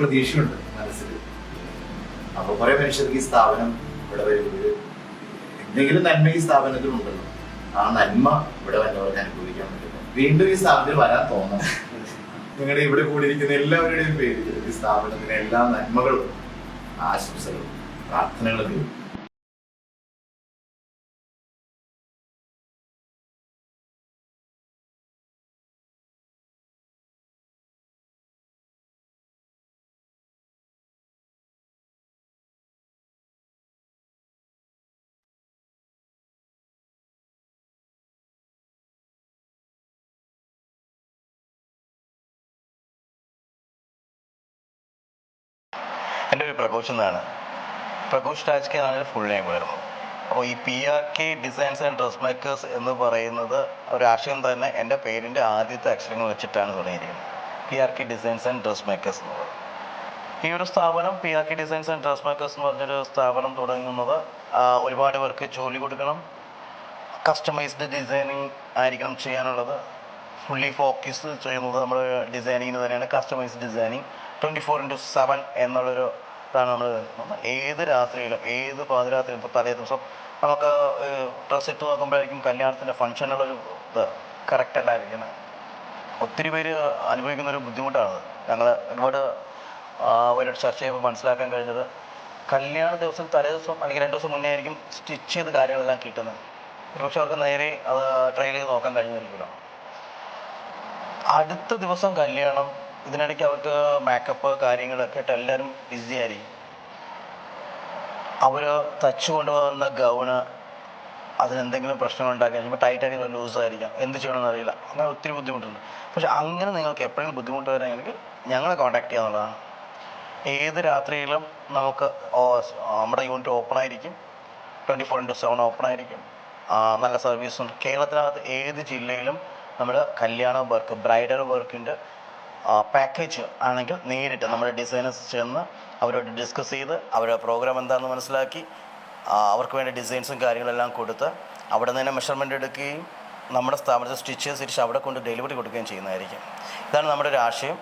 പ്രതീക്ഷയുണ്ട് മനസ്സിൽ. അപ്പൊ കുറെ മനുഷ്യർക്ക് ഈ സ്ഥാപനം ഇവിടെ വരുമ്പോൾ എന്തെങ്കിലും നന്മ ഈ സ്ഥാപനത്തിലുണ്ടല്ലോ. ആ നന്മ ഇവിടെ വന്നവർക്ക് അനുഭവിക്കാൻ പറ്റില്ല വീണ്ടും ഈ സ്ഥാപനത്തിൽ വരാൻ തോന്നണം. നിങ്ങളുടെ ഇവിടെ കൂടിയിരിക്കുന്ന എല്ലാവരുടെയും പേര് ഈ സ്ഥാപനത്തിന് എല്ലാ നന്മകളും ആശംസകളും പ്രാർത്ഥനകളും എന്റെ ഒരു പ്രഘോഷ് എന്നാണ് പ്രഘോഷ് രാജ് കെ എന്നാണ് ഫുൾ നെയിം വരുന്നത്. അപ്പോൾ ഈ P R K designs and dress makers എന്ന് പറയുന്നത് ഒരാശയം തന്നെ എന്റെ പേരിന്റെ ആദ്യത്തെ അക്ഷരങ്ങൾ വെച്ചിട്ടാണ് തുടങ്ങിയിരിക്കുന്നത്. P R K designs and dress makers എന്ന് പറയുന്നത്. ഈ ഒരു സ്ഥാപനം P R K designs and dress makers എന്ന് പറഞ്ഞൊരു സ്ഥാപനം തുടങ്ങുന്നത് ഒരുപാട് പേർക്ക് ജോലി കൊടുക്കണം കസ്റ്റമൈസ്ഡ് ഡിസൈനിങ് ആയിരിക്കണം ചെയ്യാനുള്ളത് ഫുള്ളി ഫോക്കസ് ചെയ്യുന്നത് നമ്മുടെ ഡിസൈനിങ്ങിന് തന്നെയാണ് customised designing twenty four into seven എന്നുള്ളൊരു ഇതാണ് നമ്മൾ ഏത് രാത്രിയിലും ഏത് പാതിരാത്രിയിലും ഇപ്പോൾ തലേ ദിവസം നമുക്ക് ഡ്രസ്സ് ഇട്ട് നോക്കുമ്പോഴായിരിക്കും കല്യാണത്തിന്റെ ഫംഗ്ഷനുള്ളൊരു ഇത് കറക്റ്റ് അല്ലായിരിക്കുന്നത്. ഒത്തിരി പേര് അനുഭവിക്കുന്ന ഒരു ബുദ്ധിമുട്ടാണ് ഞങ്ങൾ ഒരുപാട് ഒരു ചർച്ച ചെയ്യുമ്പോൾ മനസ്സിലാക്കാൻ കഴിഞ്ഞത് കല്യാണ ദിവസം തലേ ദിവസം അല്ലെങ്കിൽ രണ്ട് ദിവസം മുന്നേ ആയിരിക്കും സ്റ്റിച്ച് ചെയ്ത് കാര്യങ്ങളെല്ലാം കിട്ടുന്നത്. ഒരുപക്ഷെ അവർക്ക് നേരെ അത് ട്രയൽ ചെയ്ത് നോക്കാൻ കഴിഞ്ഞിരിക്കില്ല അടുത്ത ദിവസം കല്യാണം ഇതിനിടയ്ക്ക് അവർക്ക് മേക്കപ്പ് കാര്യങ്ങളൊക്കെ ആയിട്ട് എല്ലാവരും ബിസി ആയിരിക്കും. അവർ തച്ചു കൊണ്ടുപോകുന്ന ഗൗണ് അതിനെന്തെങ്കിലും പ്രശ്നം ഉണ്ടാക്കി കഴിയുമ്പോൾ ടൈറ്റ് ആയിരിക്കും ലൂസ് ആയിരിക്കാം. എന്ത് ചെയ്യണമെന്ന് അറിയില്ല. അങ്ങനെ ഒത്തിരി ബുദ്ധിമുട്ടുണ്ട്. പക്ഷെ അങ്ങനെ നിങ്ങൾക്ക് എപ്പോഴെങ്കിലും ബുദ്ധിമുട്ട് വരാമെങ്കിൽ ഞങ്ങളെ കോൺടാക്ട് ചെയ്യാന്നുള്ളതാണ് ഏത് രാത്രിയിലും നമുക്ക് നമ്മുടെ യൂണിറ്റ് ഓപ്പൺ ആയിരിക്കും. Twenty four into seven open ആയിരിക്കും നല്ല സർവീസും കേരളത്തിനകത്ത് ഏത് ജില്ലയിലും നമ്മുടെ കല്യാണ വർക്ക് ബ്രൈഡൽ വർക്കിന്റെ പാക്കേജ് ആണെങ്കിൽ നേരിട്ട് നമ്മുടെ ഡിസൈനേഴ്സ് ചെന്ന് അവരോട് ഡിസ്കസ് ചെയ്ത് അവരുടെ പ്രോഗ്രാം എന്താണെന്ന് മനസ്സിലാക്കി അവർക്ക് വേണ്ട ഡിസൈൻസും കാര്യങ്ങളെല്ലാം കൊടുത്ത് അവിടെ നിന്ന് തന്നെ മെഷർമെന്റ് എടുക്കുകയും നമ്മുടെ സ്ഥാപനത്തിൽ സ്റ്റിച്ച് തിരിച്ച് അവിടെ കൊണ്ട് ഡെലിവറി കൊടുക്കുകയും ചെയ്യുന്നതായിരിക്കും. ഇതാണ് നമ്മുടെ ഒരു ആശയം.